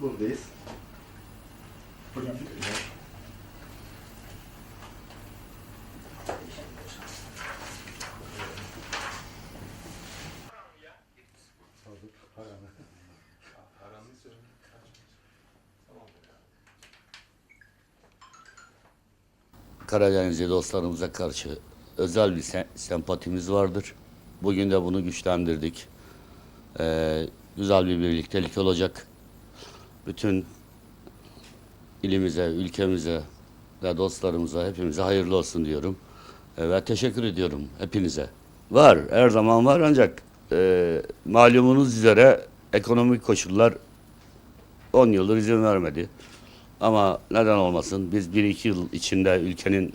buradayız. Karadenizli dostlarımıza karşı özel bir se- sempatimiz vardır. Bugün de bunu güçlendirdik. Ee, güzel bir birliktelik olacak. Bütün ilimize, ülkemize ve dostlarımıza, hepimize hayırlı olsun diyorum. Ee, ve teşekkür ediyorum hepinize. Var, her zaman var ancak e, malumunuz üzere ekonomik koşullar 10 yıldır izin vermedi. Ama neden olmasın biz 1-2 yıl içinde ülkenin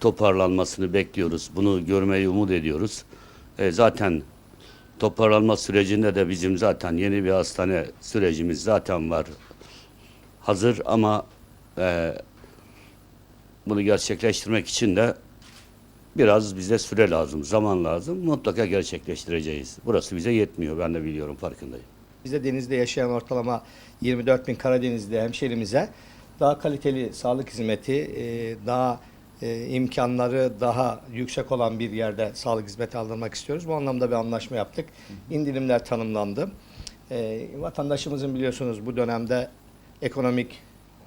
toparlanmasını bekliyoruz. Bunu görmeyi umut ediyoruz. E, zaten toparlanma sürecinde de bizim zaten yeni bir hastane sürecimiz zaten var. Hazır ama e, bunu gerçekleştirmek için de biraz bize süre lazım, zaman lazım. Mutlaka gerçekleştireceğiz. Burası bize yetmiyor. Ben de biliyorum, farkındayım. Bize denizde yaşayan ortalama 24 bin Karadenizli hemşerimize daha kaliteli sağlık hizmeti, e, daha e, imkanları daha yüksek olan bir yerde sağlık hizmeti aldırmak istiyoruz. Bu anlamda bir anlaşma yaptık. İndirimler tanımlandı. E, Vatandaşımızın biliyorsunuz bu dönemde ekonomik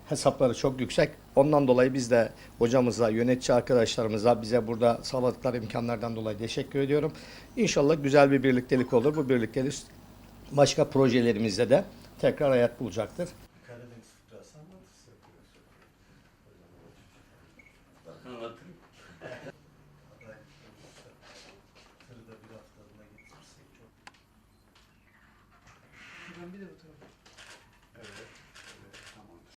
hesapları çok yüksek. Ondan dolayı biz de hocamıza, yönetici arkadaşlarımıza bize burada sağladıkları imkanlardan dolayı teşekkür ediyorum. İnşallah güzel bir birliktelik olur. Bu birliktelik başka projelerimizde de tekrar hayat bulacaktır. Buradan bir de bu tarafa. Evet.